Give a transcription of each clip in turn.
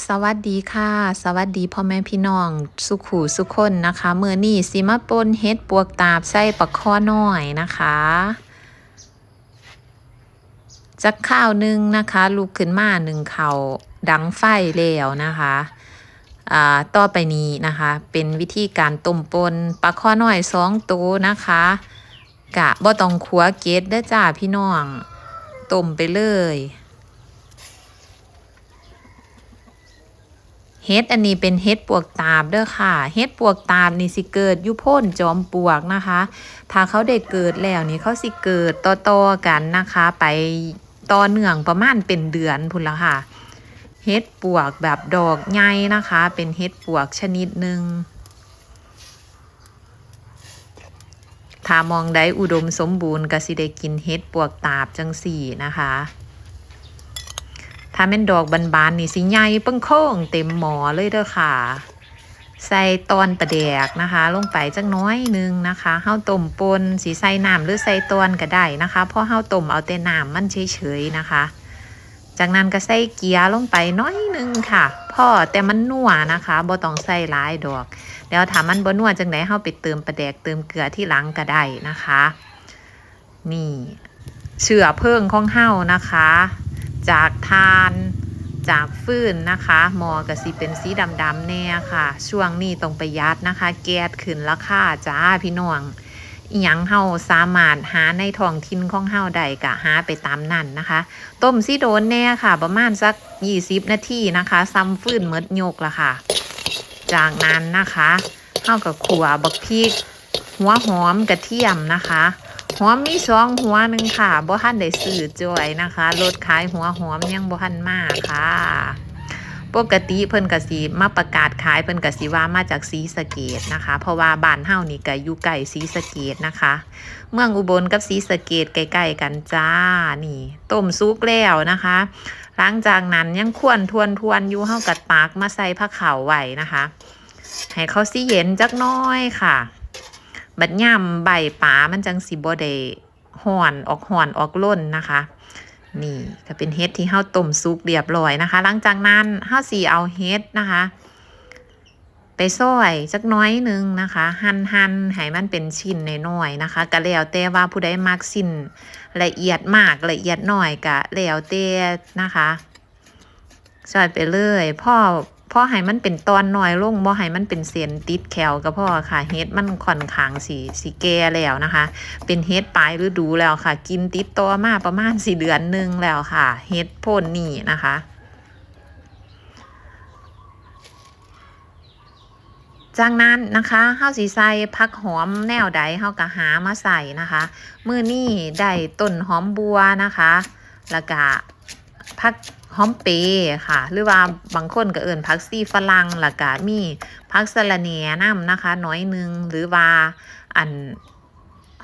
สวัสดีค่ะ สวัสดีพ่อแม่พี่น้อง สุขูสุคนนะคะเมื่อนี้สิมาปนเฮ็ดปวกตาบใส่ปลาข้อน้อยนะคะจักข้าวหนึ่งนะคะลุกขึ้นมาหนึ่งเขาดังไฟแล้วนะคะอ่าต่อไปนี้นะคะ เป็นวิธีการต้มปนปลาข้อน้อยสองตัวนะคะ กะบ่ต้องขัวเกล็ดเด้อจ้าพี่น้องต้มไปเลย เฮ็ดอันนี้เป็นเฮ็ดปวกตาบเด้อค่ะ เฮ็ดปวกตาบนี่สิเกิดอยู่พ่นจอมปวกนะคะ ถ้าเขาได้เกิดแล้วนี่เขาสิเกิดต่อๆกันนะคะ ไปต่อเนื่องประมาณเป็นเดือนพุ่นละค่ะ เฮ็ดปวกแบบดอกใหญ่นะคะ เป็นเฮ็ดปวกชนิดหนึ่งถ้ามองได้อุดมสมบูรณ์ก็สิได้กินเฮ็ดปวกตาบจังสี่นะคะ ถ้าแม่นดอกบานๆนี่สิใหญ่เปิ้งโค้งเต็มหมอเลยเด้อค่ะ ใส่ตอนประแดกนะคะ ลงไปจักน้อยนึงนะคะเฮาต้มปนสีใส่น้ำหรือใส่ตอนก็ได้นะคะเพราะเฮาต้มเอาแต่น้ำมันเฉยๆนะคะ จากนั้นก็ใส่เกียร์ลงไปน้อยนึงค่ะพ่อแต่มันนัวนะคะบ่ต้องใส่หลายดอก แล้วถ้ามันบ่นัวจังไดเฮาไปเติมประแดกเติมเกลือที่หลังก็ได้นะคะ นี่เชื้อเพลิงของเฮานะคะ จากทานจากฟืนนะคะหมอกระสีเป็นสีดำๆแน่ค่ะ ช่วงนี้ต้องประหยัดนะคะ แก๊สขึ้นราคาจ้าพี่น้องอิหยังเฮาสามารถหาในท้องถิ่นของเฮาได้กะหาไปตามนั่นนะคะ ต้มซีโดนแน่ค่ะ ประมาณสัก 20 นาทีนะคะซ้ำฟืนเมดโยกละค่ะ จากนั้นนะคะเฮากับขัวบักพริก หัวหอมกระเทียมนะคะ หอมมีสองหัวหนึ่งค่ะบ่ทันได้ซื้อจอยนะคะรถขายหัวหอมยังบ่ทันมากค่ะ ปกติเพิ่นกสิมาประกาศขายเพิ่นกสิว่ามาจากศรีสะเกดนะคะ เพราะว่าบ้านเฮานี่ก็อยู่ใกล้ศรีสะเกดนะคะ เมืองอุบลกับศรีสะเกดใกล้ๆกันจ้านี่ต้มซุกแล้วนะคะ หลังจากนั้นยังควรทวนทวนอยู่เฮากัดตากมาใส่ผ้าขาวไว้นะคะให้เขาสิเย็นจักน้อยค่ะ บัดย่ำใบป๋ามันจังสิบ่ได้ห่อนออกห่อนออกล่นนะคะ นี่ก็เป็นเฮ็ดที่เฮาต้มซุกเรียบร้อยนะคะ หลังจากนั้นเฮาสิเอาเฮ็ดนะคะ ไปซอยจักน้อยหนึงนะคะ หั่นหั่นให้มันเป็นชิ้นน้อยๆนะคะก็แล้วแต่ว่าผู้ใดมักชิ้นละเอียดมากละเอียดน้อยก็แล้วแต่นะคะซอยไปเลยพ่อ พ่อให้มันเป็นตอนน้อยลงบ่ให้มันเป็นเส้นติดแขวก็พอค่ะเฮ็ดมันค่อนข้างสีสีแก่แล้วนะคะ เป็นเฮ็ดปลายฤดูแล้วค่ะ กินติดตัวมาประมาณสี่เดือนหนึงแล้วค่ะเฮ็ดโพ่นนี่นะคะจากนั้นนะคะเฮาสิใส่ผักหอมแนวใดเฮาก็หามาใส่นะคะมือนี้ได้ต้นหอมบัวนะคะ แล้วก็ผัก หอมเปย์ค่ะ หรือว่าบางคนก็เอิ้นผักซีฝรั่งล้วก็มีผักสะระแหน่นำนะคะ น้อยหนึงหรือว่าอัน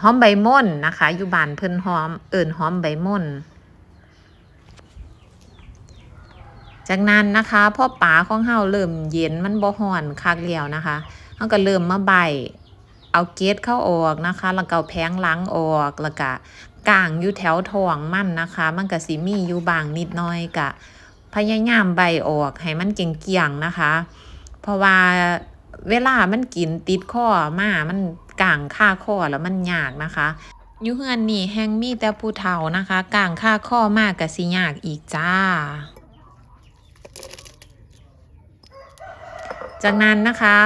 หอมใบม่อนนะคะ อยู่บ้านเพิ่นหอมเอิ้นหอมใบม่อนจากนั้นนะคะพ่อปลาของเฮาเริ่มเย็นมันบ่ฮ้อนคักแล้วนะคะเฮาก็เริ่มมาใบเอาเกล็ดเข้าออกนะคะ แล้วก็แผงหลังออก แล้วก็ กางอยู่แถวท้องมันนะคะ มันก็สิมีอยู่บางนิดน่อยก็พยายามใบออกให้มันเกี่ยงๆนะคะ เพราะว่าเวลามันกินติดคอมามันกางค่าคอแล้วมันยากนะคะอยู่เฮือนนี่แฮงมีแต่ผู้เฒ่านะคะกางค่าข้อมากก็สิยากอีกจ้า จากนั้นนะคะ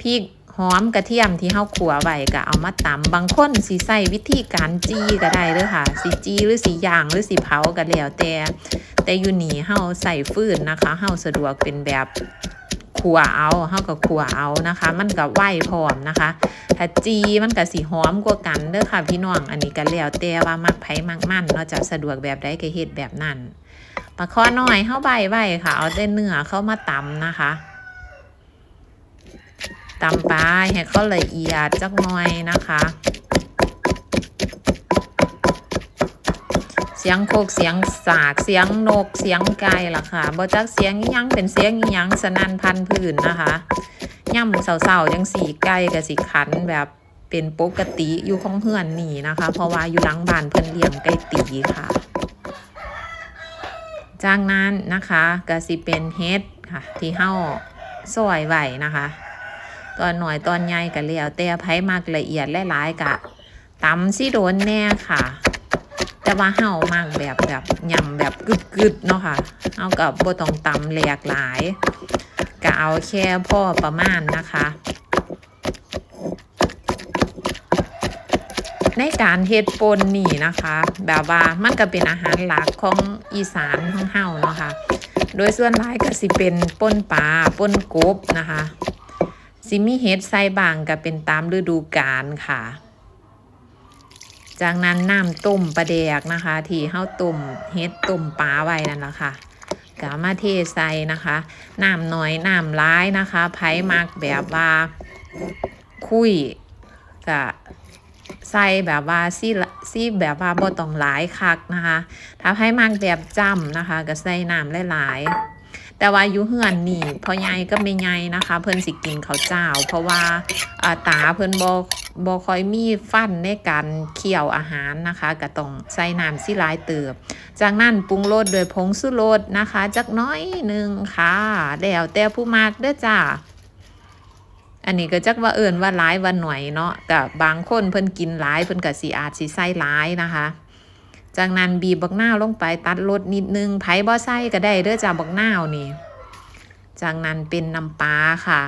พริก หอมกระเทียมที่เฮาขัวไว้ก็เอามาตำบางคนสิใส่วิธีการจี้ก็ได้เด้อค่ะ สิจี้หรือสิย่างหรือสิเผาก็แล้วแต่แต่อยู่นี่เฮาใส่ฟืนนะคะเฮาสะดวกเป็นแบบขัวเอาเฮาก็ขัวเอานะคะ มันก็ไหวพร้อมนะคะถ้าจีมันก็สิหอมกว่ากันเด้อค่ะพี่น้องอันนี้ก็แล้วแต่ว่ามักไผมักมันเนาะจะสะดวกแบบใดก็เฮ็ดแบบนั้นปลาคอน้อยเฮาใบไว้ค่ะ เอาแต่เนื้อเข้ามาตำนะคะ ตำปให้เขาละเอียดจักหน่อยนะคะ เสียงโคกเสียงสากเสียงนกเสียงไก่ล่ะค่ะบ่จักเสียงอิหยังเป็นเสียงอิหยังสนั่นพันพื้นนะคะย่ำเสาๆจังสีไก่กับสีขันแบบเป็นปกติอยู่ของเพื่อนนี่นะคะ เพราะว่าอยู่หลังบ้านเพิ่นเลี้ยงไก่ตีค่ะ จากนั้นนะคะก็สิเป็นเฮ็ดค่ะ ที่เฮาซอยไหวนะคะ ตอนหน่อยตอนใหญ่ก็แล้วแต่ไผมากละเอียดหลายๆกะตำสิโดนแน่ค่ะ แต่ว่าเฮามากแบบแบบยำแบบกึดๆเนาะค่ะเฮากับบ่ต้องตำแหลกหลายก็เอาแค่พ่อประมาณนะคะในการเฮ็ดปนนี่นะคะ แบบว่ามันก็เป็นอาหารหลักของอีสานของเฮาเนาะค่ะ โดยส่วนหลายก็สิเป็นป่นปลาป่นกบนะคะ สิมีเฮ็ดใส่บางก็เป็นตามฤดูกาลค่ะ จากนั้นน้ำต้มปลาแดกนะคะ ที่เฮาต้มเฮ็ดต้มปลาไว้นั่นแหละค่ะก็เอามาเทใส่นะคะน้ำน้อยน้ำร้ายนะคะไผมักแบบว่าคุยก็ใส่แบบว่าซี่ซี่แบบว่าบ่ต้องหลายคักนะคะ ถ้าไผมักแบบจ้ำนะคะ ก็ใส่น้ำหลายๆ แต่ว่าอยู่เฮือนนี่พ่อใหญ่ก็ไม่ใหญ่นะคะ เพิ่นสิกินข้าวเจ้า เพราะว่าตาเพิ่นบ่บ่ค่อยมีฟันในการเคี่ยวอาหารนะคะก็ต้องใส่น้ำสิหลายเติบ จากนั้นปรุงรสโดยผงสุรสนะคะจักน้อยหนึ่งค่ะแล้วแต่ผู้มักเด้อจ้าอันนี้ก็จักว่าเอิญว่าหลายว่าหน่อยเนาะกับบางคนเพิ่นกินหลายเพิ่นก็สิอาจสิใส่หลายนะคะ จากนั้นบีบบักนาวลงไปตัดรสนิดนึงไผบ่ใส่ก็ได้เด้อจ้าบักนาวนี่ จากนั้นเป็นน้ำปลาค่ะ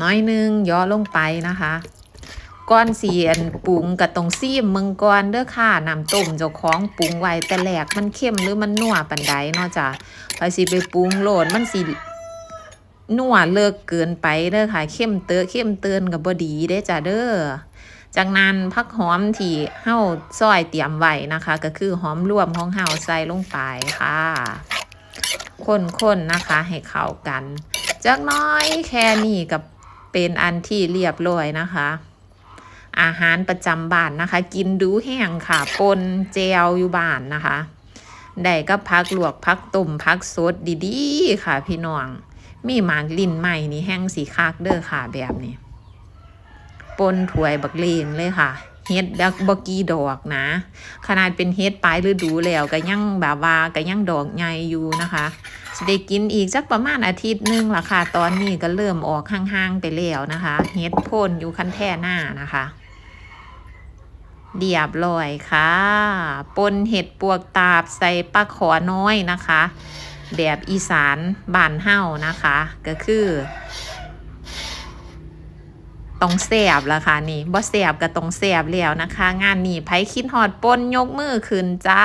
น้อยหนึงย่อลงไปนะคะก้อนเสียนปรุงกับตรงซีมมึงก่อนเด้อค่ะน้ำต้มเจ้าของปรุงไว้แต่แรกมันเข้มหรือมันนัวปันใดเนาะจ้ะไปสิไปปรุงโหลดมันสินัวเลิกเกินไปเด้อค่ะ เข้มเตอเข้มเตือนกับบดีเด้จ้ะเด้อ จากนั้นพักหอมที่เฮาซอยเตรียมไว้นะคะ ก็คือหอมรวมของเฮาใส่ลงไปค่ะ คนๆนะคะให้เข้ากันจากน้อยแค่นี้กับเป็นอันที่เรียบร้อยนะคะ อาหารประจำบ้านนะคะ กินดูแห้งค่ะปนเจลอยู่บ้านนะคะได้ก็พักลวกพักต้มพักสดดีๆ ค่ะพี่น้อง มีหมากลิ้นใหม่นี่แห้งสีคักเด้อค่ะแบบนี้ ปนถวยบักเลงเลยค่ะเฮ็ดดักบกีดอกนะ ขนาดเป็นเฮ็ดปลายฤดูแล้วก็ยังแบบว่าก็ยังดอกใหญ่อยู่นะคะสิได้กินอีกสักประมาณอาทิตย์หนึงล่ะค่ะ ตอนนี้ก็เริ่มออกห่างๆไปแล้วนะคะเฮ็ดพ่นอยู่คันแท่หน้านะคะเดียบร้อยค่ะ ปนเห็ดปวกตาบใส่ปลาขอน้อยนะคะ แบบอีสานบ้านเฮานะคะ ก็คือ ต้องแสบละค่ะนี่บ่แสบก็ต้องแสบแล้วนะคะ งานนี้ไผคิดหอดปนยกมือขึ้นจ้า